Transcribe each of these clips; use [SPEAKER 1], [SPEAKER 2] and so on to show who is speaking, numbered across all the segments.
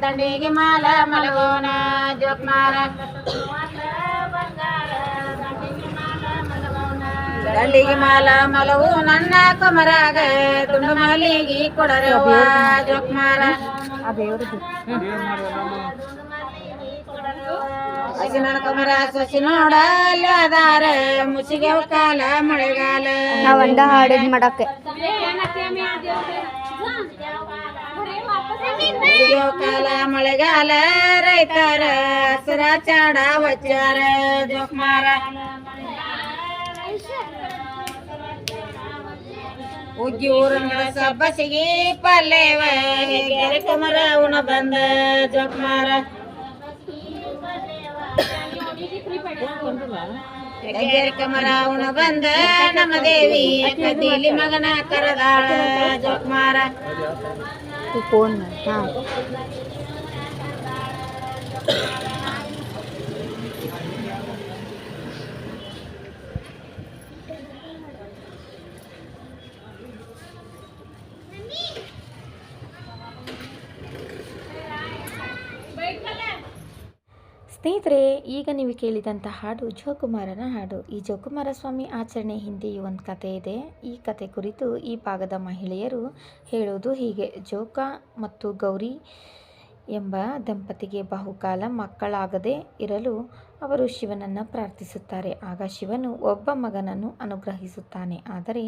[SPEAKER 1] ದಂಡಿಗೆ ಮಾಲ ಮಲಗೋನ ಜೋಕ್ಮಾರ ದಂಡಿಗೆ ಮಾಲ ಮಲಗು ನನ್ನ ಕೊಮರಾಗ. ತುಂಡು ಹಸಿನ ಕೊಮರ ಸಸಿ ನೋಡಲ್ಲ ಅದಾರ ಮುಸಿಗೆ ಕಾಲ ಮಳೆಗಾಲ.
[SPEAKER 2] ಹಾಡಿದ್ ಮಾಡಕ್ಕೆ
[SPEAKER 1] ಮುಸಿಗೆ ಕಾಲ ಮಳೆಗಾಲ ರೈತರ ಹಸಿರ ಚಾಡ ವಚ್ಚಾರ ಜೋಕ್ಮಾರ. ಉಗ್ಗಿ ಊರಂಗಳ ಸಬ್ಬಸಿಗೆ ಪಲ್ಲೇವ ಹೆಗ್ಗೆರೆ ಕಮರ ಉಣ ಬಂದ ಜೋಕ್ಮಾರ. ಹೆಗ್ಗೆರೆ ಕಮರ ಉಣ ಬಂದ ನಮ್ಮ ದೇವಿ ಕದೀಲಿ ಮಗನ ಕರದಾಳ ಜೋಕ್ಮಾರ.
[SPEAKER 2] ಫೋನ್ ಹಾ
[SPEAKER 3] ಸ್ನೇಹಿತರೆ, ಈಗ ನೀವು ಕೇಳಿದಂಥ ಹಾಡು ಜೋಕುಮಾರನ ಹಾಡು. ಈ ಜೋಕುಮಾರ ಸ್ವಾಮಿ ಆಚರಣೆ ಹಿಂದೆಯೂ ಒಂದು ಕತೆ ಇದೆ. ಈ ಕತೆ ಕುರಿತು ಈ ಭಾಗದ ಮಹಿಳೆಯರು ಹೇಳೋದು ಹೀಗೆ. ಜೋಕ ಮತ್ತು ಗೌರಿ ಎಂಬ ದಂಪತಿಗೆ ಬಹುಕಾಲ ಮಕ್ಕಳಾಗದೆ ಇರಲು ಅವರು ಶಿವನನ್ನು ಪ್ರಾರ್ಥಿಸುತ್ತಾರೆ. ಆಗ ಶಿವನು ಒಬ್ಬ ಮಗನನ್ನು ಅನುಗ್ರಹಿಸುತ್ತಾನೆ. ಆದರೆ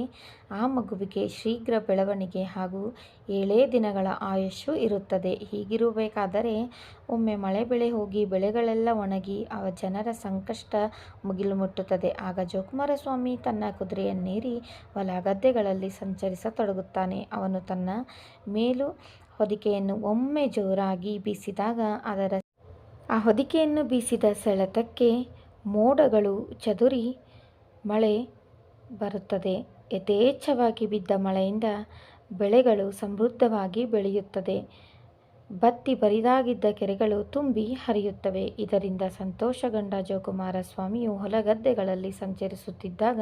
[SPEAKER 3] ಆ ಮಗುವಿಗೆ ಶೀಘ್ರ ಬೆಳವಣಿಗೆ ಹಾಗೂ ಏಳೇ ದಿನಗಳ ಆಯುಷ್ಯು ಇರುತ್ತದೆ. ಹೀಗಿರಬೇಕಾದರೆ ಒಮ್ಮೆ ಮಳೆ ಬೆಳೆ ಹೋಗಿ ಬೆಳೆಗಳೆಲ್ಲ ಒಣಗಿ ಅವ ಜನರ ಸಂಕಷ್ಟ ಮುಗಿಲು ಮುಟ್ಟುತ್ತದೆ ಆಗ ಜೋಕುಮಾರ ಸ್ವಾಮಿ ತನ್ನ ಕುದುರೆಯನ್ನೇರಿ ಹೊಲ ಗದ್ದೆಗಳಲ್ಲಿ ಸಂಚರಿಸತೊಡಗುತ್ತಾನೆ. ಅವನು ತನ್ನ ಮೇಲು ಹೊದಿಕೆಯನ್ನು ಒಮ್ಮೆ ಜೋರಾಗಿ ಬೀಸಿದಾಗ ಅದರ ಆ ಹೊದಿಕೆಯನ್ನು ಬೀಸಿದ ಸೆಳೆತಕ್ಕೆ ಮೋಡಗಳು ಚದುರಿ ಮಳೆ ಬರುತ್ತದೆ. ಯಥೇಚ್ಛವಾಗಿ ಬಿದ್ದ ಮಳೆಯಿಂದ ಬೆಳೆಗಳು ಸಮೃದ್ಧವಾಗಿ ಬೆಳೆಯುತ್ತದೆ. ಬತ್ತಿ ಬರಿದಾಗಿದ್ದ ಕೆರೆಗಳು ತುಂಬಿ ಹರಿಯುತ್ತವೆ. ಇದರಿಂದ ಸಂತೋಷಗೊಂಡ ಜೋಕುಮಾರ ಸ್ವಾಮಿಯು ಹೊಲಗದ್ದೆಗಳಲ್ಲಿ ಸಂಚರಿಸುತ್ತಿದ್ದಾಗ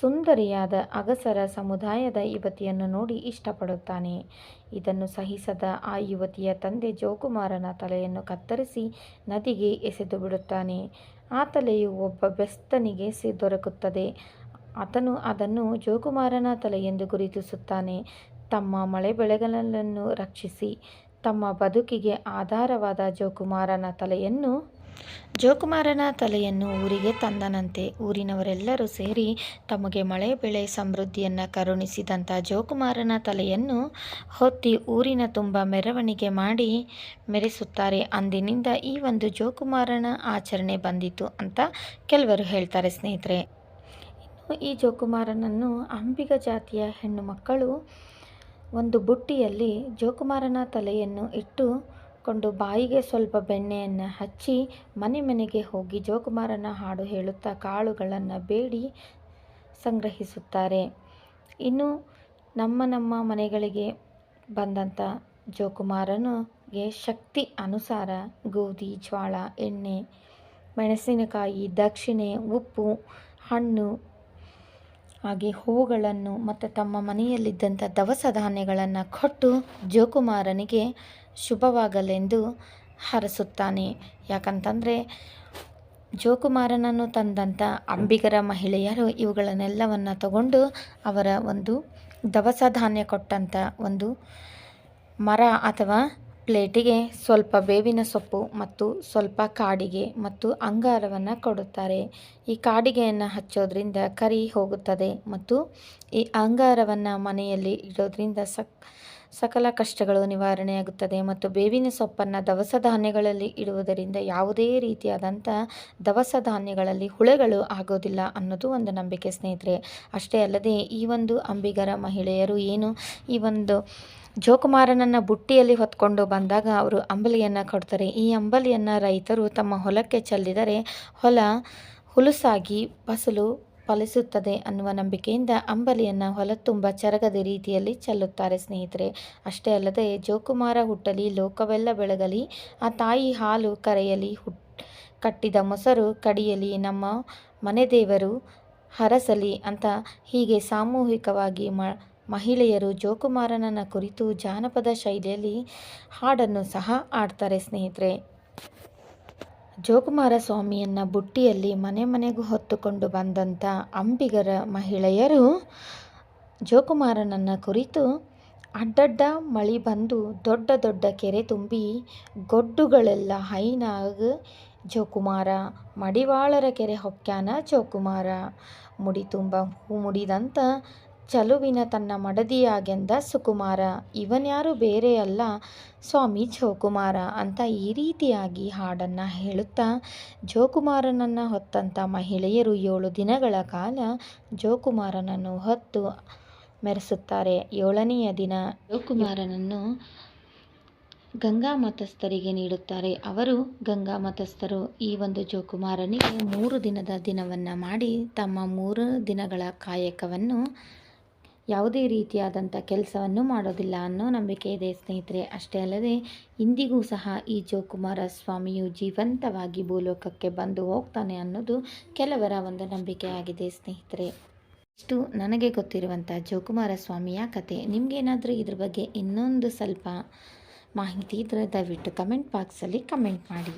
[SPEAKER 3] ಸುಂದರಿಯಾದ ಅಗಸರ ಸಮುದಾಯದ ಯುವತಿಯನ್ನು ನೋಡಿ ಇಷ್ಟಪಡುತ್ತಾನೆ. ಇದನ್ನು ಸಹಿಸದ ಆ ಯುವತಿಯ ತಂದೆ ಜೋಕುಮಾರನ ತಲೆಯನ್ನು ಕತ್ತರಿಸಿ ನದಿಗೆ ಎಸೆದು ಬಿಡುತ್ತಾನೆ. ಆ ತಲೆಯು ಒಬ್ಬ ಬೆಸ್ತನಿಗೆ ಸಿ ದೊರಕುತ್ತದೆ. ಆತನು ಅದನ್ನು ಜೋಕುಮಾರನ ತಲೆಯೆಂದು ಗುರುತಿಸುತ್ತಾನೆ. ತಮ್ಮ ಮಳೆ ಬೆಳೆಗಳನ್ನು ರಕ್ಷಿಸಿ. ತಮ್ಮ ಬದುಕಿಗೆ ಆಧಾರವಾದ ಜೋಕುಮಾರನ ತಲೆಯನ್ನು ಜೋಕುಮಾರನ ತಲೆಯನ್ನು ಊರಿಗೆ ತಂದನಂತೆ. ಊರಿನವರೆಲ್ಲರೂ ಸೇರಿ ತಮಗೆ ಮಳೆ ಬೆಳೆ ಸಮೃದ್ಧಿಯನ್ನು ಕರುಣಿಸಿದಂಥ ಜೋಕುಮಾರನ ತಲೆಯನ್ನು ಹೊತ್ತಿ ಊರಿನ ತುಂಬ ಮೆರವಣಿಗೆ ಮಾಡಿ ಮೆರೆಸುತ್ತಾರೆ. ಅಂದಿನಿಂದ ಈ ಒಂದು ಜೋಕುಮಾರನ ಆಚರಣೆ ಬಂದಿತು ಅಂತ ಕೆಲವರು ಹೇಳ್ತಾರೆ ಸ್ನೇಹಿತರೆ. ಇನ್ನು ಈ ಜೋಕುಮಾರನನ್ನು ಅಂಬಿಗ ಜಾತಿಯ ಹೆಣ್ಣು ಮಕ್ಕಳು ಒಂದು ಬುಟ್ಟಿಯಲ್ಲಿ ಜೋಕುಮಾರನ ತಲೆಯನ್ನು ಇಟ್ಟುಕೊಂಡು ಬಾಯಿಗೆ ಸ್ವಲ್ಪ ಬೆಣ್ಣೆಯನ್ನು ಹಚ್ಚಿ ಮನೆ ಮನೆಗೆ ಹೋಗಿ ಜೋಕುಮಾರನ ಹಾಡು ಹೇಳುತ್ತಾ ಕಾಳುಗಳನ್ನು ಬೇಡಿ ಸಂಗ್ರಹಿಸುತ್ತಾರೆ. ಇನ್ನು ನಮ್ಮ ನಮ್ಮ ಮನೆಗಳಿಗೆ ಬಂದಂಥ ಜೋಕುಮಾರನಿಗೆ ಶಕ್ತಿ ಅನುಸಾರ ಗೋಧಿ, ಜ್ವಾಳ, ಎಣ್ಣೆ, ಮೆಣಸಿನಕಾಯಿ, ದಕ್ಷಿಣೆ, ಉಪ್ಪು, ಹಣ್ಣು ಹಾಗೆ ಹೂಗಳನ್ನು ಮತ್ತು ತಮ್ಮ ಮನೆಯಲ್ಲಿದ್ದಂಥ ದವಸ ಧಾನ್ಯಗಳನ್ನು ಕೊಟ್ಟು ಜೋಕುಮಾರನಿಗೆ ಶುಭವಾಗಲೆಂದು ಹರಸುತ್ತಾನೆ. ಯಾಕಂತಂದರೆ ಜೋಕುಮಾರನನ್ನು ತಂದಂಥ ಅಂಬಿಗರ ಮಹಿಳೆಯರು ಇವುಗಳನ್ನೆಲ್ಲವನ್ನು ತಗೊಂಡು ಅವರ ಒಂದು ದವಸ ಧಾನ್ಯ ಕೊಟ್ಟಂಥ ಒಂದು ಮರ ಅಥವಾ ಪ್ಲೇಟಿಗೆ ಸ್ವಲ್ಪ ಬೇವಿನ ಸೊಪ್ಪು ಮತ್ತು ಸ್ವಲ್ಪ ಕಾಡಿಗೆ ಮತ್ತು ಅಂಗಾರವನ್ನು ಕೊಡುತ್ತಾರೆ. ಈ ಕಾಡಿಗೆಯನ್ನು ಹಚ್ಚೋದ್ರಿಂದ ಕರಿ ಹೋಗುತ್ತದೆ ಮತ್ತು ಈ ಅಂಗಾರವನ್ನು ಮನೆಯಲ್ಲಿ ಇಡೋದ್ರಿಂದ ಸಕ್, ಸಕಲ ಕಷ್ಟಗಳು ನಿವಾರಣೆಯಾಗುತ್ತದೆ ಮತ್ತು ಬೇವಿನ ಸೊಪ್ಪನ್ನು ದವಸ ಧಾನ್ಯಗಳಲ್ಲಿ ಇಡುವುದರಿಂದ ಯಾವುದೇ ರೀತಿಯಾದಂಥ ದವಸ ಧಾನ್ಯಗಳಲ್ಲಿ ಹುಳೆಗಳು ಆಗೋದಿಲ್ಲ ಅನ್ನೋದು ಒಂದು ನಂಬಿಕೆ ಸ್ನೇಹಿತರೆ. ಅಷ್ಟೇ ಅಲ್ಲದೆ ಈ ಒಂದು ಅಂಬಿಗರ ಮಹಿಳೆಯರು ಏನು ಈ ಒಂದು ಜೋಕುಮಾರನನ್ನು ಬುಟ್ಟಿಯಲ್ಲಿ ಹೊತ್ಕೊಂಡು ಬಂದಾಗ ಅವರು ಅಂಬಲಿಯನ್ನು ಕೊಡ್ತಾರೆ. ಈ ಅಂಬಲಿಯನ್ನು ರೈತರು ತಮ್ಮ ಹೊಲಕ್ಕೆ ಚೆಲ್ಲಿದರೆ ಹೊಲ ಹುಲುಸಾಗಿ ಫಸಲು ಫಲಿಸುತ್ತದೆ ಅನ್ನುವ ನಂಬಿಕೆಯಿಂದ ಅಂಬಲಿಯನ್ನು ಹೊಲ ತುಂಬ ಚರಗದ ರೀತಿಯಲ್ಲಿ ಚೆಲ್ಲುತ್ತಾರೆ ಸ್ನೇಹಿತರೆ. ಅಷ್ಟೇ ಅಲ್ಲದೆ ಜೋಕುಮಾರ ಹುಟ್ಟಲಿ, ಲೋಕವೆಲ್ಲ ಬೆಳಗಲಿ, ಆ ತಾಯಿ ಹಾಲು ಕರೆಯಲಿ, ಹುಟ್ ಕಟ್ಟಿದ ಮೊಸರು ಕಡಿಯಲಿ, ನಮ್ಮ ಮನೆ ದೇವರು ಹರಸಲಿ ಅಂತ ಹೀಗೆ ಸಾಮೂಹಿಕವಾಗಿ ಮ ಮಹಿಳೆಯರು ಜೋಕುಮಾರನನ್ನು ಕುರಿತು ಜಾನಪದ ಶೈಲಿಯಲ್ಲಿ ಹಾಡನ್ನು ಸಹ ಹಾಡ್ತಾರೆ ಸ್ನೇಹಿತರೆ. ಜೋಕುಮಾರ ಸ್ವಾಮಿಯನ್ನು ಬುಟ್ಟಿಯಲ್ಲಿ ಮನೆ ಮನೆಗೂ ಹೊತ್ತುಕೊಂಡು ಬಂದಂಥ ಅಂಬಿಗರ ಮಹಿಳೆಯರು ಜೋಕುಮಾರನನ್ನು ಕುರಿತು ಅಡ್ಡಡ್ಡ ಮಳಿ ಬಂದು ದೊಡ್ಡ ದೊಡ್ಡ ಕೆರೆ ತುಂಬಿ ಗೊಡ್ಡುಗಳೆಲ್ಲ ಹೈನಾಗ, ಜೋಕುಮಾರ ಮಡಿವಾಳರ ಕೆರೆ ಹೊಕ್ಕ್ಯಾನ ಜೋಕುಮಾರ. ಮುಡಿ ತುಂಬ ಹೂ ಮುಡಿದಂತ ಚಲುವಿನ ತನ್ನ ಮಡದಿಯಾಗೆಂದ ಸುಕುಮಾರ, ಇವನ್ಯಾರು ಬೇರೆ ಅಲ್ಲ ಸ್ವಾಮಿ ಜೋಕುಮಾರ ಅಂತ ಈ ರೀತಿಯಾಗಿ ಹಾಡನ್ನು ಹೇಳುತ್ತಾ, ಜೋಕುಮಾರನನ್ನು ಹೊತ್ತಂಥ ಮಹಿಳೆಯರು ಏಳು ದಿನಗಳ ಕಾಲ ಜೋಕುಮಾರನನ್ನು ಹೊತ್ತು ಮೆರೆಸುತ್ತಾರೆ. ಏಳನೆಯ ದಿನ ಜೋಕುಮಾರನನ್ನು ಗಂಗಾ ಮತಸ್ಥರಿಗೆ ನೀಡುತ್ತಾರೆ. ಅವರು ಗಂಗಾ ಮತಸ್ಥರು. ಈ ಒಂದು ಜೋಕುಮಾರನಿಗೆ ಮೂರು ದಿನದ ದಿನವನ್ನು ಮಾಡಿ ತಮ್ಮ ಮೂರು ದಿನಗಳ ಕಾಯಕವನ್ನು ಯಾವುದೇ ರೀತಿಯಾದಂಥ ಕೆಲಸವನ್ನು ಮಾಡೋದಿಲ್ಲ ಅನ್ನೋ ನಂಬಿಕೆ ಇದೆ, ಸ್ನೇಹಿತರೆ. ಅಷ್ಟೇ ಅಲ್ಲದೆ, ಇಂದಿಗೂ ಸಹ ಈ ಜೋಕುಮಾರ ಸ್ವಾಮಿಯು ಜೀವಂತವಾಗಿ ಭೂಲೋಕಕ್ಕೆ ಬಂದು ಹೋಗ್ತಾನೆ ಅನ್ನೋದು ಕೆಲವರ ಒಂದು ನಂಬಿಕೆಯಾಗಿದೆ ಸ್ನೇಹಿತರೆ. ಇಷ್ಟು ನನಗೆ ಗೊತ್ತಿರುವಂಥ ಜೋಕುಮಾರ ಸ್ವಾಮಿಯ ಕತೆ. ನಿಮಗೇನಾದರೂ ಇದ್ರ ಬಗ್ಗೆ ಇನ್ನೊಂದು ಸ್ವಲ್ಪ ಮಾಹಿತಿ ಇದ್ದರೆ ದಯವಿಟ್ಟು ಕಮೆಂಟ್ ಬಾಕ್ಸಲ್ಲಿ ಕಮೆಂಟ್ ಮಾಡಿ.